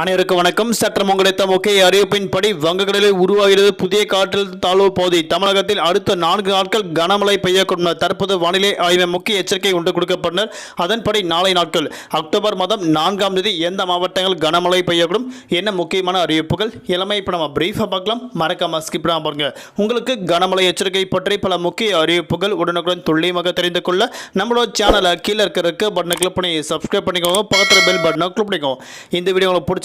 அனைவருக்கும் வணக்கம். சற்றம் உங்களுடைய முக்கிய அறிவிப்பின்படி வங்கக்கடலில் உருவாகிறது புதிய காற்றழுத்த தாழ்வு பகுதி. தமிழகத்தில் அடுத்த நான்கு நாட்கள் கனமழை பெய்யக்கூடும். தற்போது வானிலை ஆய்வு முக்கிய எச்சரிக்கை ஒன்று கொடுக்கப்பட்டனர் அதன்படி நாளை நாட்கள் அக்டோபர் மாதம் நான்காம் தேதி எந்த மாவட்டங்கள் கனமழை பெய்யக்கூடும் என்ன முக்கியமான அறிவிப்புகள். இளமை இப்போ நம்ம பிரீஃபாக பார்க்கலாம். மறக்காம ஸ்கிப் பாருங்க. உங்களுக்கு கனமழை எச்சரிக்கை பற்றி பல முக்கிய அறிவிப்புகள் உடனுக்குடன் துல்லியமாக தெரிந்து கொள்ள நம்மளோட சேனலை கீழே இருக்கிற பட்டனை கிளிக் பண்ணி சப்ஸ்கிரைப் பண்ணிக்கோங்க. பக்கத்தில் பெல் பட்டனை கிளிக் பண்ணிக்கோங்க. இந்த வீடியோ உங்களுக்கு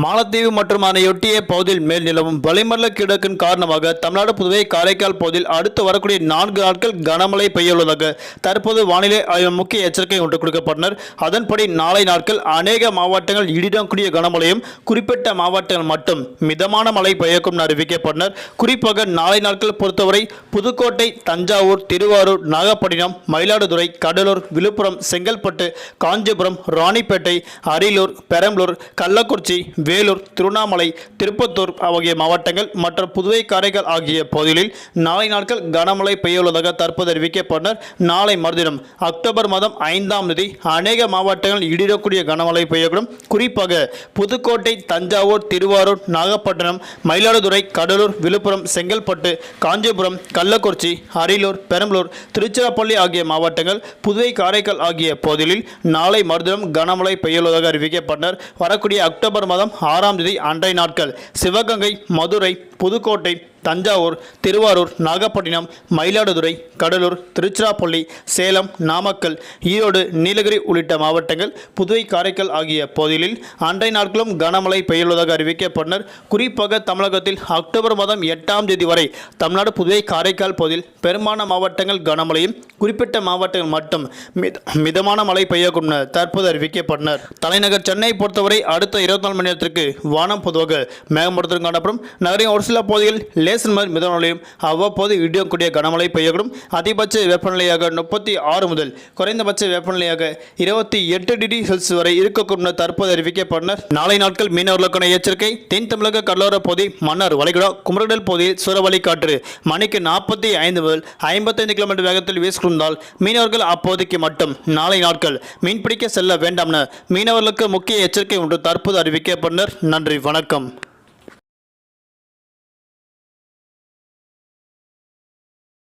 மாலத்தீவு மற்றும் அதனையொட்டிய பகுதியில் மேல் நிலவும் வளிமண்டல கிழக்கின் காரணமாக தமிழ்நாடு புதுவை காரைக்கால் பகுதியில் அடுத்து வரக்கூடிய நான்கு நாட்கள் கனமழை பெய்யுள்ளதாக தற்போது வானிலை ஆய்வு முக்கிய எச்சரிக்கை ஒன்று கொடுக்கப்பட்டனர். அதன்படி நாளை நாட்கள் அநேக மாவட்டங்கள் இடிடக்கூடிய கனமழையும் குறிப்பிட்ட மாவட்டங்கள் மட்டும் மிதமான மழை பெய்யக்கும் என அறிவிக்கப்பட்டனர். குறிப்பாக நாளை நாட்கள் பொறுத்தவரை புதுக்கோட்டை தஞ்சாவூர் திருவாரூர் நாகப்பட்டினம் மயிலாடுதுறை கடலூர் விழுப்புரம் செங்கல்பட்டு காஞ்சிபுரம் ராணிப்பேட்டை அரியலூர் பெரம்பலூர் கள்ளக்குறிச்சி வேலூர் திருவண்ணாமலை திருப்பத்தூர் ஆகிய மாவட்டங்கள் மற்றும் புதுவை காரைக்கால் ஆகிய பகுதிகளில் நாளை நாட்கள் கனமழை பெய்யுள்ளதாக தற்போது அறிவிக்கப்பட்டனர். நாளை மறுதினம் அக்டோபர் மாதம் ஐந்தாம் தேதி அநேக மாவட்டங்கள் இடிடக்கூடிய கனமழை பெய்யக்கூடும். குறிப்பாக புதுக்கோட்டை தஞ்சாவூர் திருவாரூர் நாகப்பட்டினம் மயிலாடுதுறை கடலூர் விழுப்புரம் செங்கல்பட்டு காஞ்சிபுரம் கள்ளக்குறிச்சி அரியலூர் பெரம்பலூர் திருச்சிராப்பள்ளி ஆகிய மாவட்டங்கள் புதுவை காரைக்கால் ஆகிய பகுதிகளில் நாளை மறுதினம் கனமழை பெய்யுள்ளதாக அறிவிக்கப்பட்டனர். வரக்கூடிய அக்டோபர் மாதம் ஆறாம் தேதி அன்றைய நாட்கள். சிவகங்கை மதுரை புதுக்கோட்டை தஞ்சாவூர் திருவாரூர் நாகப்பட்டினம் மயிலாடுதுறை கடலூர் திருச்சிராப்பள்ளி சேலம் நாமக்கல் ஈரோடு நீலகிரி உள்ளிட்ட மாவட்டங்கள் புதுவை காரைக்கால் ஆகிய பகுதிகளில் அன்றைய நாட்களும் கனமழை பெய்யுள்ளதாக அறிவிக்கப்பட்டனர். குறிப்பாக தமிழகத்தில் அக்டோபர் மாதம் எட்டாம் தேதி வரை தமிழ்நாடு புதுவை காரைக்கால் பகுதியில் பெரும்பாலான மாவட்டங்கள் கனமழையும் குறிப்பிட்ட மாவட்டங்கள் மட்டும் மித- மிதமான மழை பெய்யக்கும் தற்போது அறிவிக்கப்பட்டனர். தலைநகர் சென்னை பொறுத்தவரை அடுத்த இருபத்தி நாலு மணி நேரத்திற்கு வானம் பொதுவாக மேகமூட்டத்துடன் காணப்படும். நகரின் ஒரு சில பகுதிகளில் லேசன் மாதிரி மிதமலையும் அவ்வப்போது இடியக்கூடிய கனமழை பெய்யக்கூடும். அதிகபட்ச வெப்பநிலையாக முப்பத்தி ஆறு முதல் குறைந்தபட்ச வெப்பநிலையாக இருபத்தி எட்டு டிகிரி செல்சியஸ் வரை இருக்கக்கூடும் தற்போது அறிவிக்கப்பட்டனர். நாளை நாட்கள் மீனவர்களுக்கான எச்சரிக்கை. தென் தமிழக கடலோர பகுதி மன்னார் வளைகுடா குமரடல் பகுதியில் சூறாவளி காற்று மணிக்கு நாற்பத்தி ஐந்து முதல் ஐம்பத்தைந்து கிலோமீட்டர் வேகத்தில் வீசிக்கொண்டால் மீனவர்கள் அப்போதைக்கு மட்டும் நாளை நாட்கள் மீன்பிடிக்க செல்ல வேண்டாம் என மீனவர்களுக்கு முக்கிய எச்சரிக்கை ஒன்று தற்போது அறிவிக்கப்பட்டனர். நன்றி வணக்கம்.